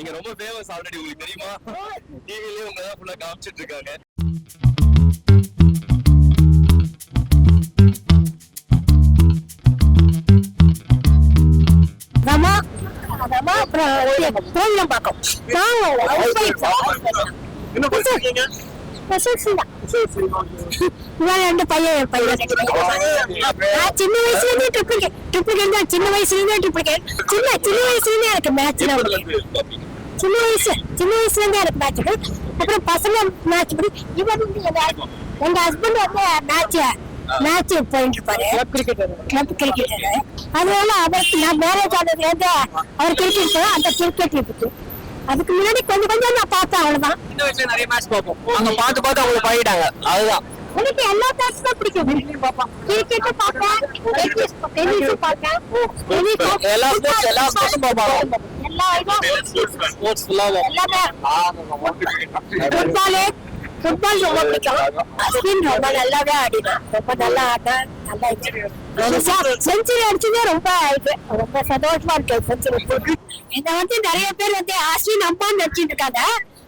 நீங்க ரொம்ப famous already உங்களுக்கு தெரியுமா? டிவிலயே உங்க தான் ஃபுல்லா காமிச்சிட்டு இருக்காங்க. ரெண்டு பையன் பையன். சின்ன வயசுல இருந்தே ட்ரிப்புக்கு ட்ரிப்புக்கு இருந்தா சின்ன வயசுல இருந்தே ட்ரிப்புக்கு சின்ன சின்ன வயசுல இருந்தே எனக்கு மேட்ச் சின்ன வயசு சின்ன வயசுல இருந்தே எனக்கு மேட்ச் அப்புறம் பசங்க மேட்ச் படி இவன் வந்து எங்க ஹஸ்பண்ட் வந்து மேட்ச் மேட்ச் போயிட்டு இருப்பாரு. கிளப் கிரிக்கெட்டர் அதனால அவருக்கு நான் மேரேஜ் ஆனதுல இருந்து அவர் கிரிக்கெட் அந்த கிரிக்கெட் இருக்கு. அதுக்கு முன்னாடி கொஞ்சம் கொஞ்சம் நான் பார்த்தேன் அவ்வளவுதான். சின்ன வயசுல நிறைய மேட்ச் பார்ப்போம். அங்க பார்த்து பார்த்து அவங்க பழகிட்டாங்க. அதுதான். எனக்கு எல்லா மேட்ச் தான் பிடிக்கும். கிரிக்கெட் பார்ப்பேன் டென்னிஸ் பார்ப்பேன். எல்லா எல்லா உம் பார்ப்பாங்க. எல்லா இதுவும் ஸ்போர்ட்ஸ் ஃபுல்லாக எல்லாமே ஃபுட்பாலு ஃபுட்பால் ரொம்ப பிடிக்கும் அஸ்வின் ரொம்ப நல்லாவே ஆடினான் ரொம்ப நல்லா ஆடினான் நல்லா செஞ்சுரி அடிச்சதே ரொம்ப இது. ரொம்ப சந்தோஷமா இருக்கு செஞ்சுரி என்ன வந்து நிறைய பேர் வந்து அஸ்வின் அம்மான்னு நினைச்சிட்டு இருக்காங்க.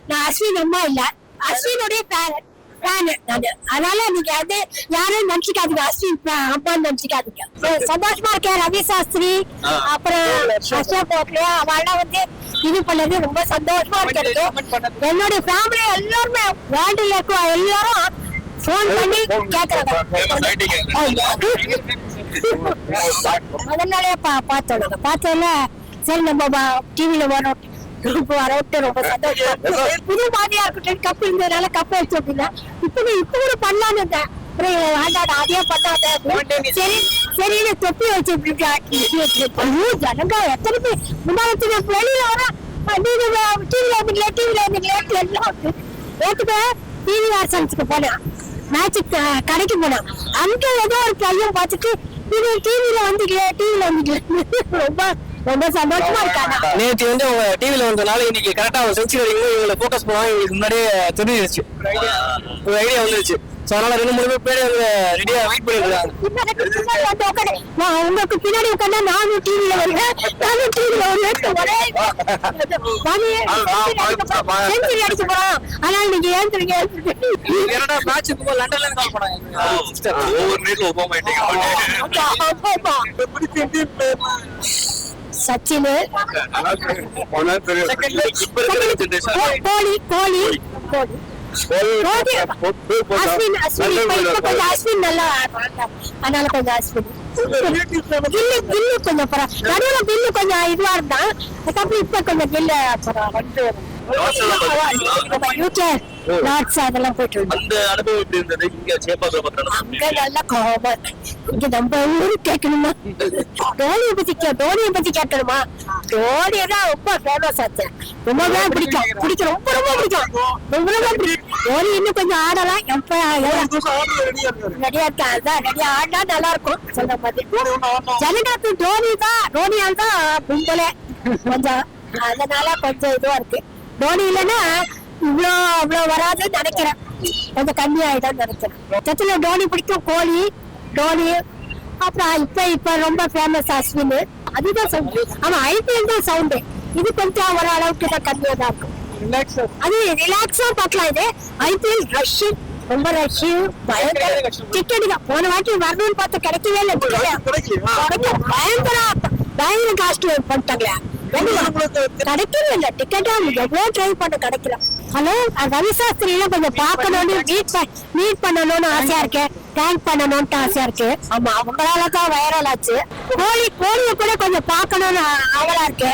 நான் அஸ்வின் அம்மா இல்ல. அஸ்வினுடைய ஃபேன் ஃபேனு நானு. அதனால நீங்க வந்து யாரும் நினைச்சுக்காதீங்க. அஸ்வின் அம்மான்னு நினைச்சுக்காதீங்க. சந்தோஷமா இருக்கேன் ரவி சாஸ்திரி. அப்புறம் அசோக் கோட்லே அவெல்லாம் வந்து இது பண்ணது ரொம்ப சந்தோஷமா இருக்கு எனக்கு. என்னுடைய ஃபேமிலி எல்லாருமே வேர்ல்டுல இருக்க எல்லாரும் ஃபோன் பண்ணி. கேக்குறாங்க. அதனாலே பா பார்த்தோம் நாங்க. பார்த்தோம்ல சரி நம்ம டிவில வரோம். இப்ப வரவிட்டு ரொம்ப சந்தோஷம். புது மாதிரியா இருக்கட்டும் கப் இருந்ததுனால கப் எடுத்து அப்படின்னா இப்ப இப்ப கூட பண்ணலான்னு இருந்தேன். அப்புறம் வேண்டாடா அதே பண்ணாத சரி சரின்னு தொப்பி வச்சு ஐயோ ஜனங்க எத்தனை பேர்? முன்னாடி வெளியில வர நீங்க டிவில வந்தீங்களா டிவில வந்தீங்களா எல்லாம் வந்து நேற்றுக்கு டிவி ஆர்சன்ஸுக்கு போனேன். மேட்சுக்கு கடைக்கு போனேன். அங்க ஏதோ ஒரு பையன் பார்த்துட்டு இது டிவில வந்தீங்களே டிவில வந்தீங்களே. ரொம்ப ரொம்ப சந்தோஷமா இருக்காங்க. நேற்று வந்து அவங்க டிவில வந்தனால இன்னைக்கு கரெக்டா அவங்க செஞ்சுரி அடிக்கும் இவங்களை ஃபோக்கஸ் பண்ணுவாங்க இவங்களுக்கு முன்னாடியே தெரிஞ்சிருச்சு. ஒரு ஐடியா வந்துருச்சு. ஸோ அதனால ரெண்டு மூணு பேர் பேர் அவங்க ரெடியா வெயிட் உட்காரு. நான் உங்களுக்கு பின்னாடி உட்காந்தா நானும் டிவில வருவேன். நானும் டிவில வருவேன். ஒரே செஞ்சுரி அடிச்சு போறோம் அதனால நீங்க என்னடா மேட்ச் இப்போ லண்டன்ல இருந்து கால் பண்ணாங்க? ஒவ்வொரு நேரம் ஒப்பாம சச்சின். கோலி கோலி. கோலி. அஸ்வின் கொஞ்சம் அஸ்வின் நல்லா. அதனால கொஞ்சம் அஸ்வின். கில்லு கில்லு கொஞ்சம் பரம் நடுவுல கில்லு கொஞ்சம் இதுவா இருந்தான் அதுக்கப்புறம் இப்ப கொஞ்சம் கில்லு அப்புறம் லாட்ஸ் அதெல்லாம் இருந்தோம் அந்த அனுபவம் எப்படி இருந்தது? இங்க சேப்பாக்கிற அங்க நல்ல கோபம் இங்க நம்ம ஊரு கேட்கணுமா? தோனியை பத்தி கே தோனியை பத்தி கேட்கணுமா? தோனி தான் ரொம்ப ஃபேமஸ் ஆச்சு ரொம்பவே பிடிக்கும். பிடிக்கும் ரொம்ப ரொம்ப பிடிக்கும். ரொம்ப ரொம்ப பிடிக்கும். தோனி இன்னும் கொஞ்சம் ஆடலாம். எப்ப ரெடியா இருக்கா? அதான் ரெடியா ஆடினா நல்லா இருக்கும். சொல்ற மாதிரி. ஜனநாத்து தோனி தான் தோனியால் தான் கும்பலே கொஞ்சம் அதனால கொஞ்சம் இதுவா இருக்கு. தோனி இல்லைன்னா இவ்வளோ அவ்வளோ வராதுன்னு நினைக்கிறேன். கொஞ்சம் கம்மியாயிடும் நினைக்கிறேன். சத்துல டோனி பிடிக்கும் கோலி டோனி. அப்புறம் இப்ப இப்ப ரொம்ப ஃபேமஸ் அஸ்வின் அதுதான் சவுண்ட் ஆமா ஐபிஎல் தான் சவுண்டு இது கொஞ்சம் ஒரு அளவுக்கு தான் கம்மியா தான் இருக்கும். அது ரிலாக்ஸா பார்க்கலாம் இது. ஐபிஎல் ரஷ் ரொம்ப ரஷ் பயங்கர டிக்கெட் தான். போன வாட்டி வரணும்னு பார்த்து கிடைக்கவே இல்லை. பயங்கர பயங்கர காஸ்ட் பண்ணிட்டாங்களே. கிடைக்கவே இல்லை டிக்கெட் எவ்வளவு ட்ரை பண்ண கிடைக்கல ஹலோ ரவி சாஸ்திரி எல்லாம் கொஞ்சம் பார்க்கணும்னு மீட் மீட் பண்ணணும்னு ஆசையா இருக்கு. தேங்க் பண்ணணும்னு ஆசையா இருக்கு. ஆமா அவங்களால தான் வைரல் ஆச்சு. கோழி கோழியை கூட கொஞ்சம் பார்க்கணும்னு ஆவலா இருக்கு.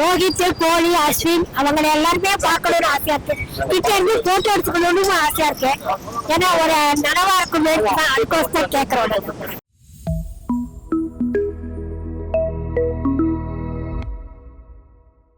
ரோஹித் கோலி அஸ்வின் அவங்க எல்லாருமே பார்க்கணும்னு ஆசையா இருக்கு. கிட்ட இருந்து போட்டோ எடுத்துக்கணும்னு ஆசையா இருக்கு. ஏன்னா ஒரு நனவா இருக்கும் அதுக்கோசம் கேட்கறோம்